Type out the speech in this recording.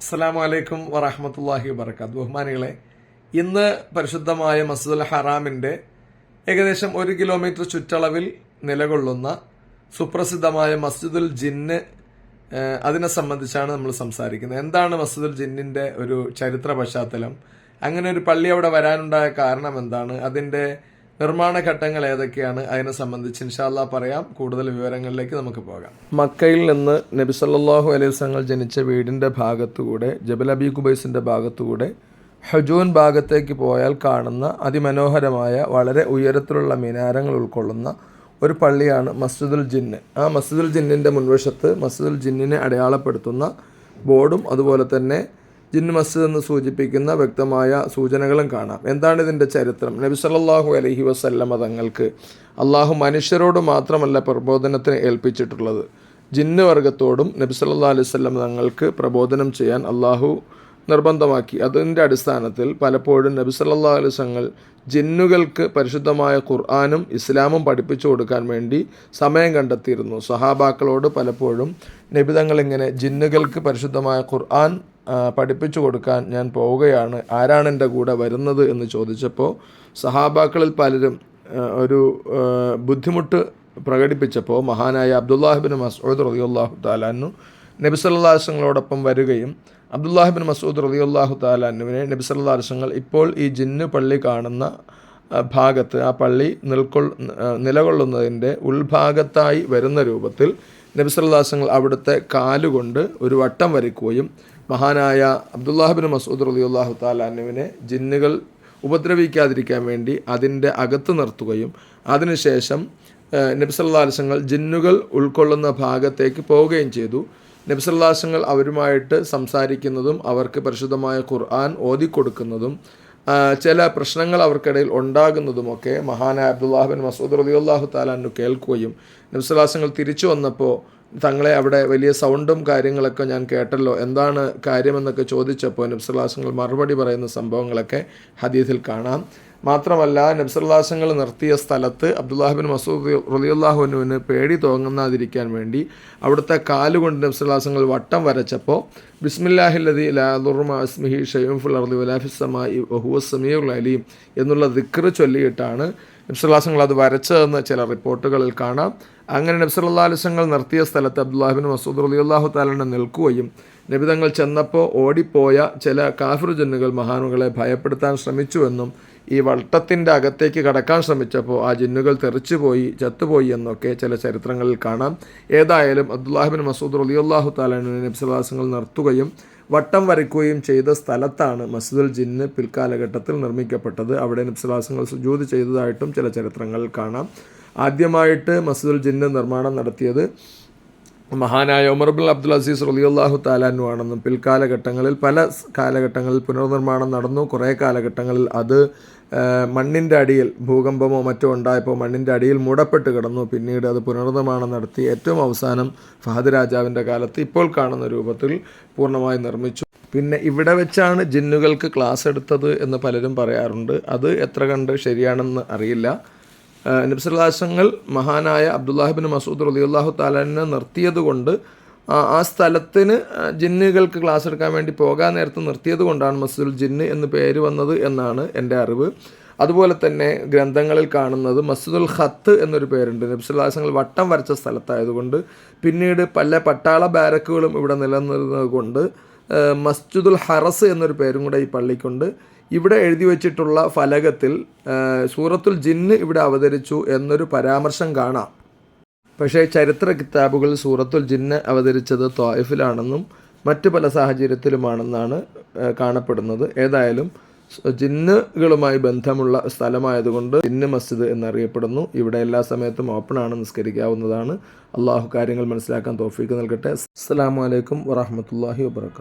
അസ്സാം വലൈക്കും വറഹമത്തല്ലാഹി വബർക്കാത്ത് ബഹുമാനികളെ ഇന്ന് പരിശുദ്ധമായ മസ്ജിദുൽ ഹറാമിന്റെ ഏകദേശം ഒരു കിലോമീറ്റർ ചുറ്റളവിൽ നിലകൊള്ളുന്ന സുപ്രസിദ്ധമായ മസ്ജിദുൽ ജിന്ന് അതിനെ സംബന്ധിച്ചാണ് നമ്മൾ സംസാരിക്കുന്നത്. എന്താണ് മസ്ജിദുൽ ജിന്നിന്റെ ഒരു ചരിത്ര പശ്ചാത്തലം? അങ്ങനെ ഒരു പള്ളി അവിടെ വരാനുണ്ടായ കാരണം എന്താണ്? അതിന്റെ നിർമ്മാണ ഘട്ടങ്ങൾ ഏതൊക്കെയാണ്? അതിനെ സംബന്ധിച്ച് ഇൻഷാല്ലാ പറയാം. കൂടുതൽ വിവരങ്ങളിലേക്ക് നമുക്ക് പോകാം. മക്കയിൽ നിന്ന് നബി സല്ലല്ലാഹു അലൈഹി തങ്ങൾ ജനിച്ച വീടിന്റെ ഭാഗത്തുകൂടെ ജബൽ അബി കുബൈസിന്റെ ഭാഗത്തുകൂടെ ഹജൂൻ ഭാഗത്തേക്ക് പോയാൽ കാണുന്ന അതിമനോഹരമായ വളരെ ഉയരത്തിലുള്ള മിനാരങ്ങൾ ഉൾക്കൊള്ളുന്ന ഒരു പള്ളിയാണ് മസ്ജിദുൽ ജിന്ന്. ആ മസ്ജിദുൽ ജിന്നിന്റെ മുൻവശത്ത് മസ്ജിദുൽ ജിന്നിനെ അടയാളപ്പെടുത്തുന്ന ബോർഡും അതുപോലെ തന്നെ ജിന്ന് മസ്ജിദ് എന്ന് സൂചിപ്പിക്കുന്ന വ്യക്തമായ സൂചനകളും കാണാം. എന്താണ് ഇതിന്റെ ചരിത്രം? നബി സല്ലല്ലാഹു അലഹി വസല്ലമ തങ്ങൾക്ക് അള്ളാഹു മനുഷ്യരോട് മാത്രമല്ല പ്രബോധനത്തിന് ഏൽപ്പിച്ചിട്ടുള്ളത്. ജിന്ന് വർഗത്തോടും നബി സല്ലാ അലൈഹി വസല്ലം തങ്ങൾക്ക് പ്രബോധനം ചെയ്യാൻ അള്ളാഹു നിർബന്ധമാക്കി. അതിന്റെ അടിസ്ഥാനത്തിൽ പലപ്പോഴും നബി സല്ലാ അലൈഹി വസല്ലങ്ങൾ ജിന്നുകൾക്ക് പരിശുദ്ധമായ ഖുർആാനും ഇസ്ലാമും പഠിപ്പിച്ചു കൊടുക്കാൻ വേണ്ടി സമയം കണ്ടെത്തിയിരുന്നു. സഹാബാക്കളോട് പലപ്പോഴും നബിതങ്ങൾ ഇങ്ങനെ ജിന്നുകൾക്ക് പരിശുദ്ധമായ ഖുർആൻ പഠിപ്പിച്ചു കൊടുക്കാൻ ഞാൻ പോവുകയാണ്. ആരാണ് എന്റെ കൂടെ വരുന്നത് എന്ന് ചോദിച്ചപ്പോൾ സഹാബാക്കളിൽ പലരും ഒരു ബുദ്ധിമുട്ട് പ്രകടിപ്പിച്ചപ്പോൾ മഹാനായ അബ്ദുല്ലാഹിബിൻ മസൂദ് റളിയല്ലാഹു താലാനു നബി സല്ലാസ്ങ്ങളോടൊപ്പം വരികയും അബ്ദുല്ലാഹിബിൻ മസൂദ് റളിയല്ലാഹു താലാനുവിനെ നബി സല്ലാസ്ങ്ങൾ ഇപ്പോൾ ഈ ജിന്ന് പള്ളി കാണുന്ന ഭാഗത്ത് ആ പള്ളി നിൽക്കൊ നിലകൊള്ളുന്നതിന്റെ ഉൾഭാഗത്തായി വരുന്ന രൂപത്തിൽ നബി സല്ലാസ്ങ്ങൾ അവിടുത്തെ കാലുകൊണ്ട് ഒരു വട്ടം വരയ്ക്കുകയും മഹാനായ അബ്ദുല്ലാഹിബിൻ മസൂദ് റളിയല്ലാഹു താലാനുവിനെ ജിന്നുകൾ ഉപദ്രവിക്കാതിരിക്കാൻ വേണ്ടി അതിന്റെ അകത്ത് നിർത്തുകയും അതിനുശേഷം നബ്സല്ലാസങ്ങൾ നബി സല്ലാസ്ങ്ങൾ ജിന്നുകൾ ഉൾക്കൊള്ളുന്ന ഭാഗത്തേക്ക് പോവുകയും ചെയ്തു. നബി സല്ലാസ്ങ്ങൾ അവരുമായിട്ട് സംസാരിക്കുന്നതും അവർക്ക് പരിശുദ്ധമായ ഖുർആൻ ഓതിക്കൊടുക്കുന്നതും ചില പ്രശ്നങ്ങൾ അവർക്കിടയിൽ ഉണ്ടാകുന്നതുമൊക്കെ മഹാനായ അബ്ദുല്ലാഹിബിൻ മസൂദ് റളിയല്ലാഹു താലാനു കേൾക്കുകയും നബി സല്ലാസ്ങ്ങൾ തിരിച്ചു വന്നപ്പോൾ തങ്ങളെ അവിടെ വലിയ സൗണ്ടും കാര്യങ്ങളൊക്കെ ഞാൻ കേട്ടല്ലോ. എന്താണ് കാര്യമെന്നൊക്കെ ചോദിച്ചപ്പോൾ നിമിസലാസങ്ങൾ മറുപടി പറയുന്ന സംഭവങ്ങളൊക്കെ ഹദീസിൽ കാണാം. മാത്രമല്ല നബ്സല്ലാസങ്ങൾ നിർത്തിയ സ്ഥലത്ത് അബ്ദുല്ലാഹിബിൻ മസൂദ് റലിയുല്ലാഹുനുവിന് പേടി തോങ്ങുന്നാതിരിക്കാൻ വേണ്ടി അവിടുത്തെ കാലുകൊണ്ട് നബ്സല്ലാസങ്ങൾ വട്ടം വരച്ചപ്പോൾ ബിസ്മില്ലാഹില്ലതി ലാദുർമാസ്മിഹി ഷെയ്ഫുൽ അർദി വലാഫിസമായി വഹുവ സമീർ അലീം എന്നുള്ള ദിക്ർ ചൊല്ലിയിട്ടാണ് നബ്സല്ലാസങ്ങൾ അത് വരച്ചതെന്ന് ചില റിപ്പോർട്ടുകളിൽ കാണാം. അങ്ങനെ നബ്സുല്ലാസങ്ങൾ നിർത്തിയ സ്ഥലത്ത് അബ്ദുല്ലാഹിബിൻ മസൂദ് അലി അള്ളാഹു താലനെ നിൽക്കുകയും നബിതങ്ങൾ ചെന്നപ്പോൾ ഓടിപ്പോയ ചില കാഫിർ ജിന്നുകൾ മഹാനുകളെ ഭയപ്പെടുത്താൻ ശ്രമിച്ചുവെന്നും ഈ വട്ടത്തിന്റെ അകത്തേക്ക് കടക്കാൻ ശ്രമിച്ചപ്പോൾ ആ ജിന്നുകൾ തെറിച്ചുപോയി ചത്തുപോയി എന്നൊക്കെ ചില ചരിത്രങ്ങളിൽ കാണാം. ഏതായാലും അബ്ദുല്ലാഹിബിൻ മസൂദ് അലി അള്ളാഹു താലിനെ നബ്സല്ലാസങ്ങൾ നിർത്തുകയും വട്ടം വരയ്ക്കുകയും ചെയ്ത സ്ഥലത്താണ് മസ്ജിദുൽ ജിന്ന് പിൽക്കാലഘട്ടത്തിൽ നിർമ്മിക്കപ്പെട്ടത്. അവിടെ നബ്സലാസങ്ങൾ സുജൂത് ചെയ്തതായിട്ടും ചില ചരിത്രങ്ങളിൽ കാണാം. ആദ്യമായിട്ട് മസ്ജിദുൽ ജിന്ന് നിർമ്മാണം നടത്തിയത് മഹാനായ ഉമർ ബിൻ അബ്ദുൽ അസീസ് റലിയുല്ലാഹു താലാനു ആണെന്നും പിൽക്കാലഘട്ടങ്ങളിൽ പല കാലഘട്ടങ്ങളിൽ പുനർനിർമ്മാണം നടന്നു. കുറേ കാലഘട്ടങ്ങളിൽ അത് മണ്ണിന്റെ അടിയിൽ ഭൂകമ്പമോ മറ്റോ ഉണ്ടായപ്പോൾ മണ്ണിന്റെ അടിയിൽ മൂടപ്പെട്ട് കിടന്നു. പിന്നീട് അത് പുനർനിർമ്മാണം നടത്തി. ഏറ്റവും അവസാനം ഫഹദ് രാജാവിന്റെ കാലത്ത് ഇപ്പോൾ കാണുന്ന രൂപത്തിൽ പൂർണമായി നിർമ്മിച്ചു. പിന്നെ ഇവിടെ വെച്ചാണ് ജിന്നുകൾക്ക് ക്ലാസ് എടുത്തത് എന്ന് പലരും പറയാറുണ്ട്. അത് എത്ര കണ്ട് ശരിയാണെന്ന് അറിയില്ല. നബ്സലാസങ്ങൾ മഹാനായ അബ്ദുല്ലാഹിബിൻ മസൂദ് റലിയുല്ലാഹു താലാനെ നിർത്തിയത് കൊണ്ട് ആ- സ്ഥലത്തിന് ജിന്നുകൾക്ക് ക്ലാസ് എടുക്കാൻ വേണ്ടി പോകാൻ നേരത്ത് നിർത്തിയത് കൊണ്ടാണ് മസ്ജിദുൽ ജിന്ന് എന്ന് പേര് വന്നത് എന്നാണ് എന്റെ അറിവ്. അതുപോലെ തന്നെ ഗ്രന്ഥങ്ങളിൽ കാണുന്നത് മസ്ജിദുൽ ഖത്ത് എന്നൊരു പേരുണ്ട്. നബ്സുല്ലാസങ്ങൾ വട്ടം വരച്ച സ്ഥലത്തായതുകൊണ്ട് പിന്നീട് പല പട്ടാള ബാരക്കുകളും ഇവിടെ നിലനിന്നത് കൊണ്ട് മസ്ജിദുൽ ഹറസ് എന്നൊരു പേരും കൂടെ ഈ പള്ളിക്കുണ്ട്. ഇവിടെ എഴുതി വച്ചിട്ടുള്ള ഫലകത്തിൽ സൂറത്തുൽ ജിന്ന് ഇവിടെ അവതരിച്ചു എന്നൊരു പരാമർശം കാണാം. പക്ഷേ ചരിത്ര കിതാബുകളിൽ സൂറത്തുൽ ജിന്ന് അവതരിച്ചത് ത്വായിഫിലാണെന്നും മറ്റു പല സാഹചര്യത്തിലുമാണെന്നാണ് കാണപ്പെടുന്നത്. ഏതായാലും ജിന്നുകളുമായി ബന്ധമുള്ള സ്ഥലമായതുകൊണ്ട് ജിന്ന് മസ്ജിദ് എന്നറിയപ്പെടുന്നു. ഇവിടെ എല്ലാ സമയത്തും ഓപ്പണാണ് നിസ്കരിക്കാവുന്നതാണ്. അള്ളാഹു കാര്യങ്ങൾ മനസ്സിലാക്കാൻ തോഫീക്ക് നൽകട്ടെ. അസ്സാം വലൈക്കും വറഹമത്തല്ലാഹി വാബർക്കാത്തു